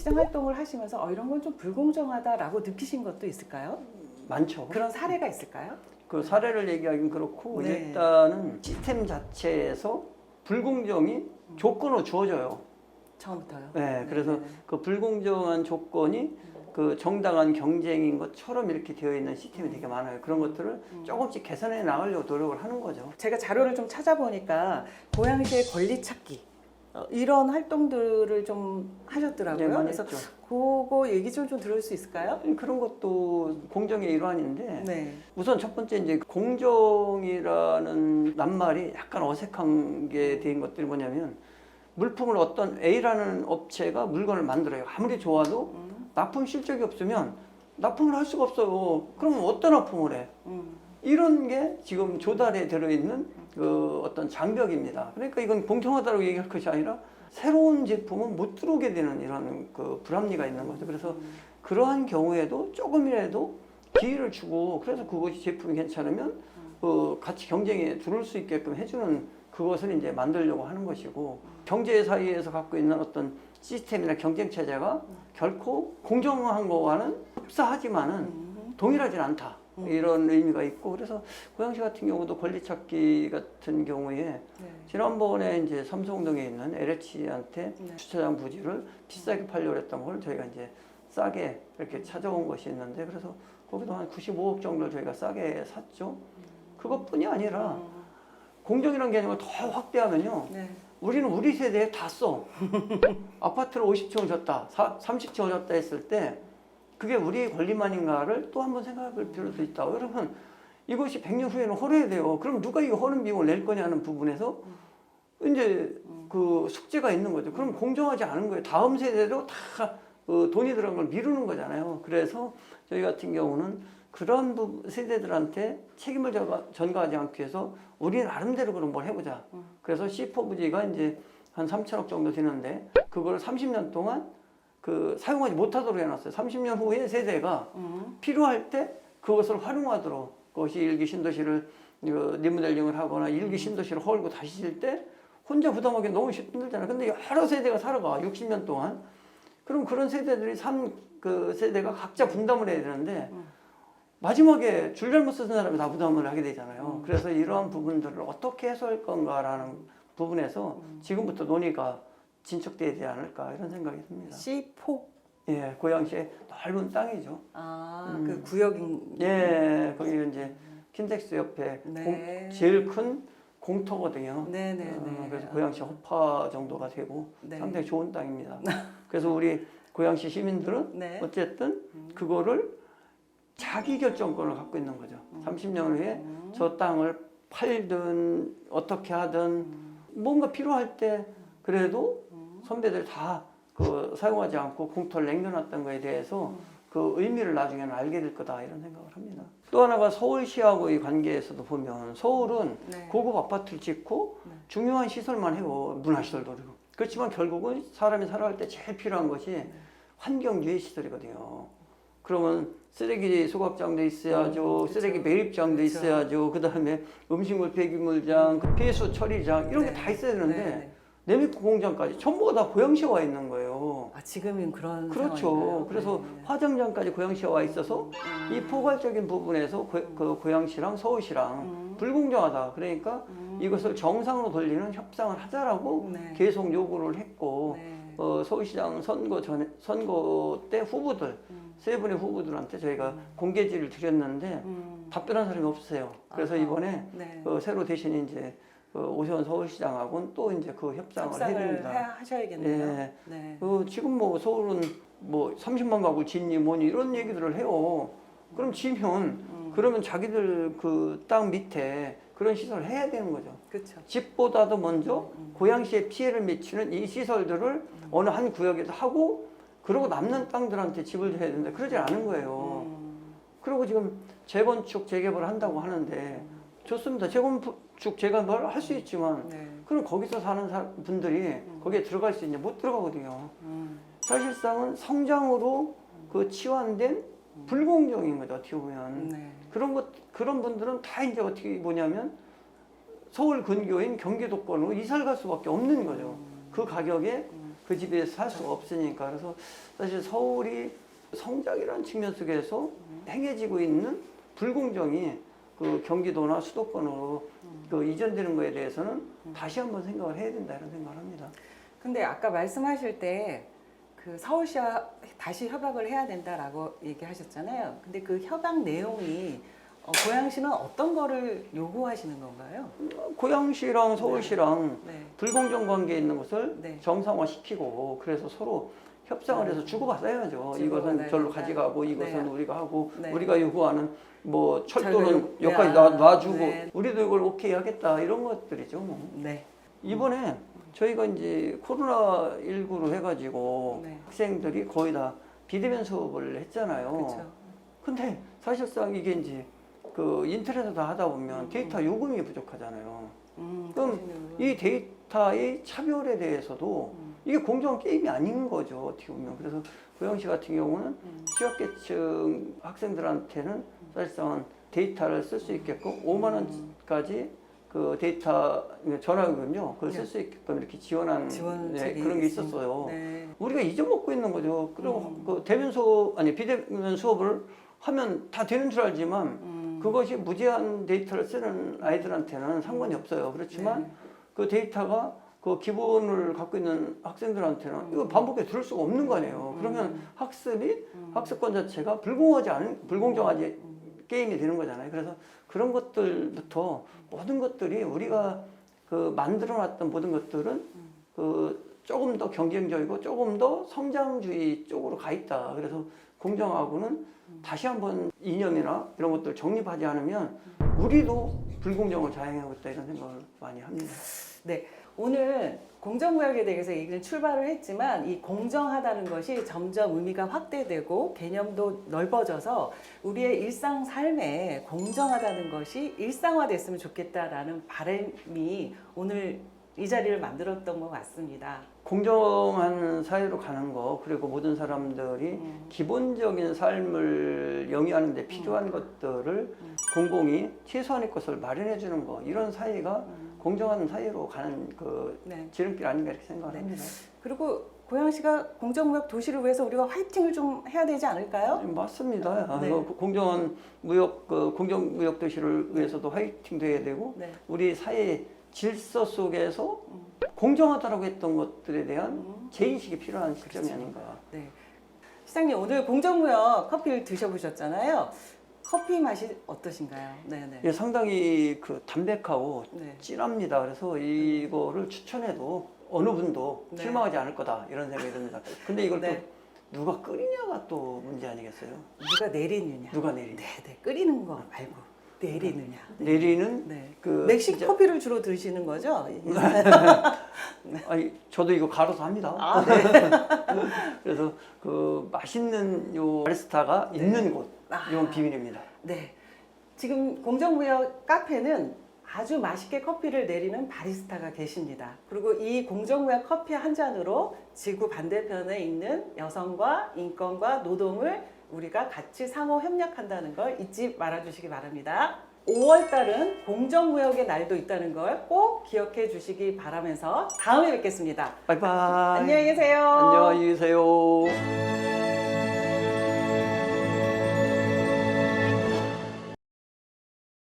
시장 활동을 하시면서 어, 이런 건 좀 불공정하다라고 느끼신 것도 있을까요? 많죠. 그런 사례가 있을까요? 그 사례를 얘기하긴 그렇고 네. 일단은 시스템 자체에서 불공정이 조건으로 주어져요. 처음부터요. 네, 그래서 네. 그 불공정한 조건이 그 정당한 경쟁인 것처럼 이렇게 되어 있는 시스템이 되게 많아요. 그런 것들을 음. 조금씩 개선해 나가려고 노력을 하는 거죠. 제가 자료를 좀 찾아보니까 고양시의 권리 찾기 어, 이런 활동들을 좀 하셨더라고요. 네, 그래서. 그거 얘기 좀, 좀 들을 수 있을까요? 그런 것도 공정의 일환인데 네. 우선 첫 번째 이제 공정이라는 낱말이 약간 어색한 게 된 것들이 뭐냐면 물품을 어떤 A라는 업체가 물건을 만들어요. 아무리 좋아도 음, 납품 실적이 없으면 납품을 할 수가 없어요. 그러면 어떤 납품을 해? 음, 이런 게 지금 조달에 들어있는 그 어떤 장벽입니다. 그러니까 이건 공정하다고 얘기할 것이 아니라 새로운 제품은 못 들어오게 되는 이런 그 불합리가 있는 거죠. 그래서 그러한 경우에도 조금이라도 기회를 주고 그래서 그것이 제품이 괜찮으면 어, 같이 경쟁에 들어올 수 있게끔 해주는 그것을 이제 만들려고 하는 것이고 경제 사이에서 갖고 있는 어떤 시스템이나 경쟁 체제가 결코 공정한 거와는 흡사하지만은 음, 동일하진 않다. 이런 의미가 있고 그래서 고양시 같은 경우도 권리 찾기 같은 경우에 네. 지난번에 이제 삼성동에 있는 LH한테 네. 주차장 부지를 비싸게 팔려고 했던 걸 저희가 이제 싸게 이렇게 찾아온 것이 있는데 그래서 거기도 한 95억 정도를 저희가 싸게 샀죠. 그것뿐이 아니라 음, 공정이라는 개념을 더 확대하면요. 네. 우리는 우리 세대에 다 써. 아파트를 50층을 줬다, 30층을 줬다 했을 때 그게 우리의 권리만인가를 또 한번 생각해 볼 필요도 있다. 여러분 이것이 100년 후에는 헐어야 돼요. 그럼 누가 이 허는 비용을 낼 거냐는 부분에서 이제 그 숙제가 있는 거죠. 그럼 공정하지 않은 거예요. 다음 세대로 다 어, 돈이 들어간 걸 미루는 거잖아요. 그래서 저희 같은 경우는 그런 부- 세대들한테 책임을 전가- 전가하지 않기 위해서 우리 나름대로 그럼 뭘 해보자. 그래서 C4 부지가 이제 한 3천억 정도 되는데 그걸 30년 동안 그 사용하지 못하도록 해놨어요. 30년 후에 세대가 음, 필요할 때 그것을 활용하도록 그것이 일기 신도시를 어, 리모델링을 하거나 일기 신도시를 헐고 다시 질 때 혼자 부담하기 너무 힘들잖아요. 근데 여러 세대가 살아가 60년 동안 그럼 그런 세대들이 산그 세대가 각자 분담을 해야 되는데 마지막에 줄 잘못 쓰는 사람이 다 부담을 하게 되잖아요. 그래서 이러한 부분들을 어떻게 해소할 건가라는 부분에서 지금부터 논의가 진척돼야 되지 않을까 이런 생각이 듭니다. C4 예, 고양시의 넓은 땅이죠. 아, 음. 그 구역인 예, 거기 이제 킨텍스 옆에 네. 공- 제일 큰 공터거든요. 네, 네, 어, 네. 그래서 고양시 허파 정도가 되고 네. 상당히 좋은 땅입니다. 그래서 우리 고양시 시민들은 네. 어쨌든 그거를 자기 결정권을 갖고 있는 거죠. 30년 후에 음. 저 땅을 팔든 어떻게 하든 뭔가 필요할 때 그래도 선배들 다 그 사용하지 않고 공터를 남겨놨던 거에 대해서 그 의미를 나중에는 알게 될 거다 이런 생각을 합니다. 또 하나가 서울시하고의 관계에서도 보면 서울은 네. 고급 아파트를 짓고 네. 중요한 시설만 해요. 문화시설도 그리고. 그렇지만 결국은 사람이 살아갈 때 제일 필요한 것이 네. 환경 유해 시설이거든요. 그러면 쓰레기 소각장도 있어야죠. 음, 쓰레기. 매립장도. 있어야죠. 그 다음에 음식물 폐기물장, 그 폐수 처리장 이런 게 네. 다 있어야 되는데 네, 네. 내미코 공장까지 전부가 다 고양시에 와 있는 거예요. 아, 지금은 그런 그렇죠. 상황인가요? 그래서 네. 화정장까지 고양시에 와 있어서 음. 이 포괄적인 부분에서 고, 그 고양시랑 서울시랑 음. 불공정하다. 그러니까 음. 이것을 정상으로 돌리는 협상을 하자라고 네. 계속 요구를 했고 네. 어, 서울시장 선거 전에 선거 때 후보들 음. 세 분의 후보들한테 저희가 공개지를 드렸는데 음. 답변한 사람이 없어요. 그래서 아하. 이번에 네. 어, 새로 대신 이제 어, 오세훈 서울시장하고는 또 이제 그 협상을, 해야 협상을 됩니다. 해, 하셔야겠네요. 예. 네. 어, 지금 뭐 서울은 뭐 30만 가구 짓니 뭐니 이런 얘기들을 해요. 그럼 지면 음. 그러면 자기들 그 땅 밑에 그런 시설을 해야 되는 거죠. 그렇죠. 집보다도 먼저 음. 고양시에 피해를 미치는 이 시설들을 어느 한 구역에서 하고 그러고 남는 땅들한테 집을 줘야 되는데 그러지 않은 거예요. 음. 그리고 지금 재건축 재개발을 한다고 하는데 좋습니다. 재건축 재개발을 할수 있지만 네. 그럼 거기서 사는 사- 분들이 거기에 들어갈 수 있냐 못 들어가거든요. 음. 사실상은 성장으로 그 치환된 불공정인 거죠. 어떻게 보면 네. 그런 것 그런 분들은 다 이제 어떻게 보냐면 서울 근교인 경기도권으로 이사를 갈 수밖에 없는 거죠. 그 가격에 그 집에 살 수가 없으니까 그래서 사실 서울이 성장이라는 측면 속에서 행해지고 있는 불공정이 그 경기도나 수도권으로 그 이전되는 거에 대해서는 다시 한번 생각을 해야 된다 이런 생각을 합니다. 근데 아까 말씀하실 때 그 서울시와 다시 협약을 해야 된다라고 얘기하셨잖아요. 근데 그 협약 내용이 어, 고양시는 어떤 거를 요구하시는 건가요? 고양시랑 서울시랑 네. 불공정 관계에 있는 것을 네. 정상화시키고 그래서 서로 협상을 해서 주고받아야죠. 주고받아야 이것은 절로. 가져가고 이것은 네. 우리가 하고 네. 우리가 요구하는 뭐 철도는 철도 여기까지 네. 놔, 놔주고 네. 우리도 이걸 오케이 하겠다 이런 것들이죠. 뭐. 네. 이번에 저희가 이제 코로나 19로 해가지고 네. 학생들이 거의 다 비대면 수업을 했잖아요. 그렇죠. 근데 사실상 이게 이제 그 인터넷에서 하다 보면 음, 데이터 요금이 부족하잖아요. 음, 그럼 이 데이터의 차별에 대해서도 음. 이게 공정한 게임이 아닌 거죠 어떻게 보면 그래서 고영시 같은 경우는 음. 취약계층 학생들한테는 사실상 데이터를 쓸 수 있게끔 5만 원까지 그 데이터 전화요금요 그걸 쓸 수 있게끔 이렇게 지원한 네. 네, 그런 게. 있었어요. 네. 우리가 잊어먹고 있는 거죠. 그리고 음. 그 대면 수업 아니 비대면 수업을 하면 다 되는 줄 알지만 음. 그것이 무제한 데이터를 쓰는 아이들한테는 상관이 없어요. 그렇지만 네. 그 데이터가 그 기본을 갖고 있는 학생들한테는 음. 이거 반복해 들을 수가 없는 거 아니에요. 그러면 음. 학습이 음. 학습권 자체가 불공하지 않은 불공정하지 음. 게임이 되는 거잖아요. 그래서 그런 것들부터 모든 것들이 우리가 그 만들어 놨던 모든 것들은 음. 그 조금 더 경쟁적이고 조금 더 성장주의 쪽으로 가 있다. 그래서 공정하고는 음. 다시 한번 이념이나 이런 것들 정립하지 않으면 우리도 불공정을 자행하고 있다 이런 생각을 많이 합니다. 오늘 공정무역에 대해서 얘기는 출발을 했지만 이 공정하다는 것이 점점 의미가 확대되고 개념도 넓어져서 우리의 일상 삶에 공정하다는 것이 일상화됐으면 좋겠다라는 바람이 오늘 이 자리를 만들었던 것 같습니다. 공정한 사회로 가는 거 그리고 모든 사람들이 음. 기본적인 삶을 영위하는 데 필요한 것들을 공공이 최소한의 것을 마련해 주는 거 이런 사회가 음. 공정한 사회로 가는 그 네. 지름길 아닌가 이렇게 생각을 네. 합니다. 그리고 고양시가 공정무역 도시를 위해서 우리가 화이팅을 좀 해야 되지 않을까요? 네, 맞습니다. 네. 그 공정한 무역 그 공정 무역 도시를 위해서도 화이팅 돼야 되고 네. 우리 사회 질서 속에서 음. 공정하다라고 했던 것들에 대한 음. 재인식이 필요한 시점이 그렇죠. 아닌가. 네. 시장님 오늘 공정무역 커피를 드셔보셨잖아요. 커피 맛이 어떠신가요? 네네. 예, 상당히 그 담백하고 네. 진합니다. 그래서 이거를 추천해도 어느 분도 네. 실망하지 않을 거다 이런 생각이 듭니다. 근데 이걸 네. 또 누가 끓이냐가 또 문제 아니겠어요? 누가 내리느냐? 누가 내리냐? 네네. 끓이는 거 말고 내리느냐. 내리는 네. 그 멕식 진짜- 커피를 주로 드시는 거죠? 아니 저도 이거 갈아서 합니다. 아, 네. 그래서 그 맛있는 요 바리스타가 네. 있는 곳 아. 이건 비밀입니다. 네. 지금 공정무역 카페는 아주 맛있게 커피를 내리는 바리스타가 계십니다. 그리고 이 공정무역 커피 한 잔으로 지구 반대편에 있는 여성과 인권과 노동을 우리가 같이 상호 협력한다는 걸 잊지 말아 주시기 바랍니다. 5월 달은 공정무역의 날도 있다는 걸 꼭 기억해 주시기 바라면서 다음에 뵙겠습니다. 바이바이. 안녕히 계세요. 안녕히 계세요.